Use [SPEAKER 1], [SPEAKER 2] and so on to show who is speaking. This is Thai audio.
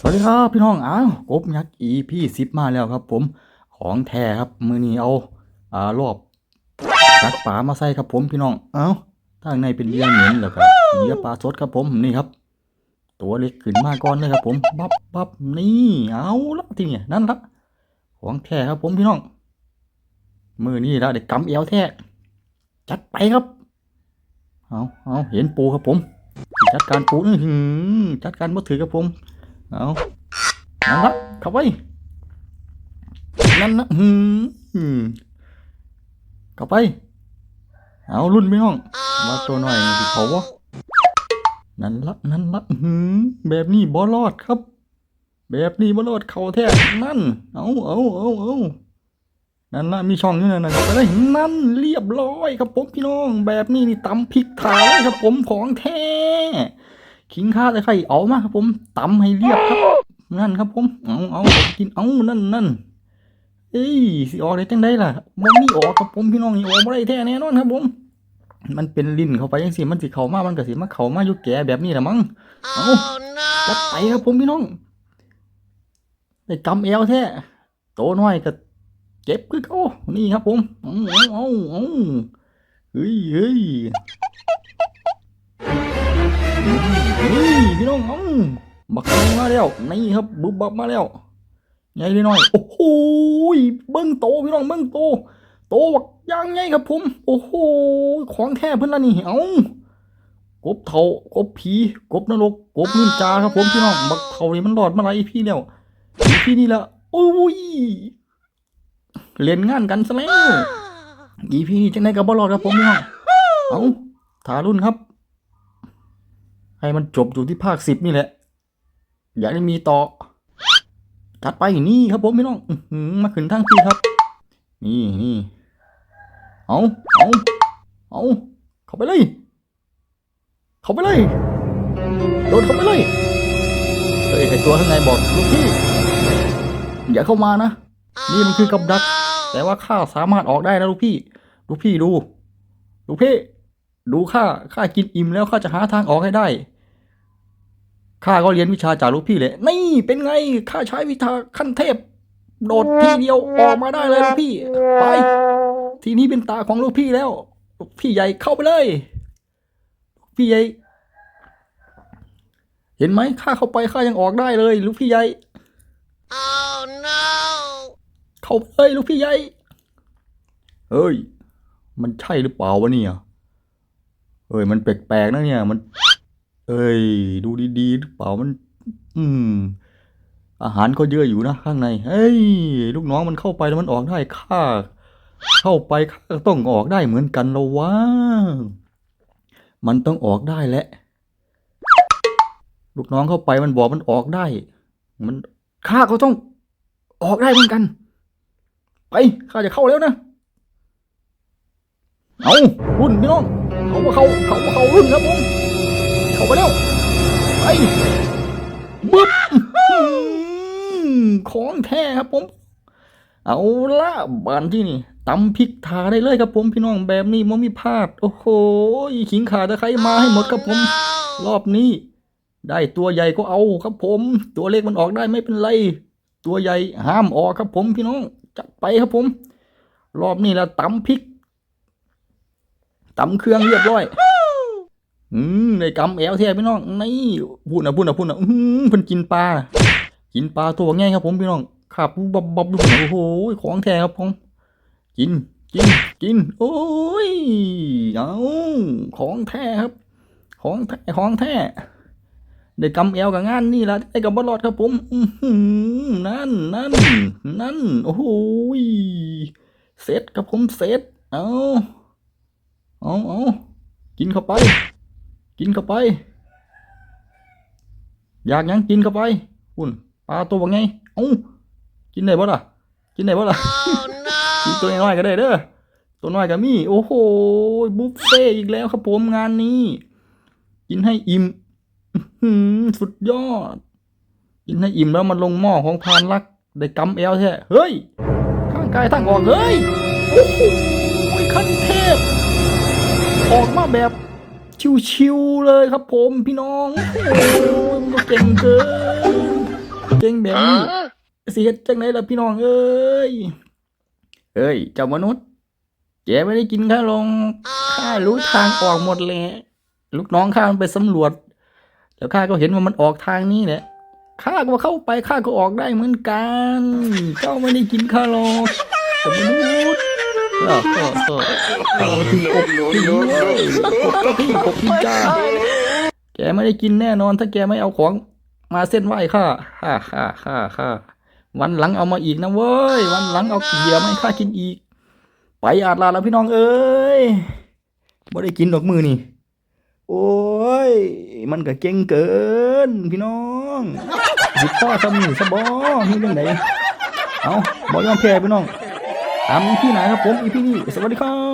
[SPEAKER 1] สวัสดีครับพี่น้องอ้าวกบยักษ์อีพี่ซิปมาแล้วครับ ผมของแท้ครับมือนี้เอาอ่ารอบจักป่ามาใส่ครับผมพี่น้องเอ้าทางในเป็นเลี้ยงเหม็นแล้วก็เหยื่อปลาสดครับผมนี่ครับ ตัวเล็กขึ้นมาก่อนเลยครับ ผมบับบับนี่เอาละทีนี้นั่นละของแท้ครับผมพี่น้องมือนี้ละเด็กกำเอวแท้จัดไปครับเอาเอาเห็นปูครับผม จัดการปูอื้อหือจัดการมือถือครับผม เอานั่นละเข้าไปนั่นนะหืมเข้าไป เอารุ่นพี่น้องว่าตัวหน่อยสิเขาวะนั่นละนั่นละหืมแบบนี้บ่รอดครับ แบบนี้บ่รอดเขาแท้นั่น เอาเอาเอาเอานั่นละมีช่องอยู่นั่นนะไปเลยนั่นเรียบร้อยครับผมพี่น้อง แบบนี้นี่ตำพริกไทยครับผมของแท้ ขิงข้าแต่ไข่เอามาครับผมตำให้เรียบครับ นั่นครับผมเอาเอากินเอานั่นนั่นเอ้ยสิออกได้จังได้ล่ะมันมีออกครับผมพี่น้องนี่ออกไม่ได้แท้แน่นอนครับผมมันเป็นลิ้นเข้าไปยังสิมันสิเข้ามามันก็สิมาเข้ามาอยู่แก่แบบนี้แหละมั้งเอาจัดไปครับผมพี่น้องได้กำเอวแท้โตน้อยก็เจ็บคือเขานี่ครับผมอาเอาเอาเอาเฮ้ยเฮ้ย พี่น้องเอ้าบักไงมาแล้วนี่ครับบุบบับมาแล้วไงพี่น้อยโอ้โหเบิ้งโตพี่น้องเบิ้งโต โตบักย่างไงครับผม โอ้โหของแท้เพิ่อนละนี่เอ้ากบเทากบผีกบนรกกบนินจาครับผมพี่น้องบักเทานี่มันรอดมาหลายพี่แล้วพี่นี่ละโอ้ยเล่นงานกันซะแล้วอีพี่จังไดก็บ่รอดครับผมพี่น้องเอ้าถารุ่นครับ ให้มันจบอยู่ที่ภาคสิบนี่แหละ อยากให้มีต่อจัดไปนี่ครับผมพี่น้องมาขึ้นทางพี่ครับ นี่นี่เอาเอาเอาเข้าไปเลย เข้าไปเลยโดดเข้าไปเลยเฮ้ยไอตัวข้างในบอกลูกพี่ อย่าเข้ามานะ นี่มันคือกับดัก แต่ว่าข้าสามารถออกได้นะลูกพี่ ลูกพี่ดู ลูกพี่ ดูข้าข้ากินอิ่มแล้วข้าจะหาทางออกให้ได้ข้าก็เรียนวิชาจากลูกพี่เลย นี่เป็นไงข้าใช้วิชาขั้นเทพ โดดทีเดียวออกมาได้เลยลูกพี่ ไป ทีนี้เป็นตาของลูกพี่แล้วลูกพี่ใหญ่เข้าไปเลยลูกพี่ใหญ่ เห็นไหมข้าเข้าไปข้ายังออกได้เลย ลูกพี่ใหญ่
[SPEAKER 2] Oh no!
[SPEAKER 1] เข้าไปเลยลูกพี่ใหญ่เฮ้ย มันใช่หรือเปล่าวะเนี่ย เอ้ยมันแปลกๆนะเนี่ยมัน เอ้ย ดูดีๆหรือเปล่ามัน อืม อาหารก็เยอะอยู่นะข้างในเฮ้ย ลูกน้องมันเข้าไปแล้วมันออกได้ข้าเข้าไปข้าก็ต้องออกได้เหมือนกันแล้ววะมันต้องออกได้แหละลูกน้องเข้าไปมันบอกมันออกได้ มันข้าก็ต้องออกได้เหมือนกัน ไปข้าจะเข้าแล้วนะ เอารุ่นพี่น้อง เขาว่าเขาเขาว่าเขารุ่นครับผมเข้าไปแล้วไปบึ๊บอื้อหือของแท้ครับผม เอาละบานที่นี่ตำพริกทาได้เลยครับผมพี่น้องแบบนี้มันมีพลาด โอ้โหขิงขาตะไคร้มาให้หมดครับผม รอบนี้ ได้ตัวใหญ่ก็เอาครับผม ตัวเล็กมันออกได้ไม่เป็นไร ตัวใหญ่ห้ามออกครับผมพี่น้องจัดไปครับผม รอบนี้ละตำพริก ตำเครื่องเรียบร้อย อืมในกำแอลแท้พี่น้องนี่พูดนะพูดนะพูดนะอืมเพิ่นกินปลากินปลาตัวง่ายครับผมพี่น้องขับบับบับดูโอ้โหของแท้ครับผมกินกินกิน โอ้ยเอาของแท้ครับ ของแท้ของแท้ได้กำแอลกับงานนี่ละได้กับบอลอดครับผมอือหือนั่นนั่นนั่นโอ้โหเสร็จครับผมเสร็จเอา เอาเอากินเข้าไป กินเข้าไป อยากหยังกินเข้าไปอุ่นปลาตัวว่าไงเอ้ากินได้บ่ล่ะ กินได้บ่ล่ะ
[SPEAKER 2] Oh
[SPEAKER 1] กิน
[SPEAKER 2] no!
[SPEAKER 1] ตัวน้อยก็ได้เด้อตัวน้อยก็มี โอ้โหบุฟเฟ่ต์อีกแล้วครับผมงานนี้ กินให้อิ่มอื้อหือสุดยอด กินให้อิ่มแล้วมันลงหม้อของพานรักได้กำเอลแท้เฮ้ยข้างกายทั้งออกเฮ้ยโอ้โหขั้นเทพ ออกมาแบบชิวๆเลยครับผมพี่น้องโอ้โหมันก็เก่งเกินเก่งแบบนี้สิเฮ็ดจังไดล่ะพี่น้องเอ้ยเอ้ยเจ้ามนุษย์แกไม่ได้กินข้าลงข้ารู้ทางออกหมดแหละลูกน้องข้ามันไปสำรวจ แล้วข้าก็เห็นว่ามันออกทางนี้แหละข้าก็เข้าไปข้าก็ออกได้เหมือนกัน เจ้าไม่ได้กินข้าหรอกแต่มนุษ เออเออเออเอาที่กบที่กบก็ที่กบที่จ้าแกไม่ได้กินแน่นอนถ้าแกไม่เอาของมาเส้นไหว้ข้าฮ่าฮ่าฮ่าฮ่าวันหลังเอามาอีกนะเว้ย วันหลังเอาเหยื่อมาให้ข้ากินอีก ไปอาดลาแล้วพี่น้องเอ้ยบ่ได้กินดอกมือนี่ โอ้ย มันก็เก่งเกิน พี่น้องหยุดพ่อทำนี่ซะบ่มีเรื่องไหนเอาบ่ยอมแพ้พี่น้อง ตามพี่ไหนครับผมอีพี่นี่สวัสดีครับ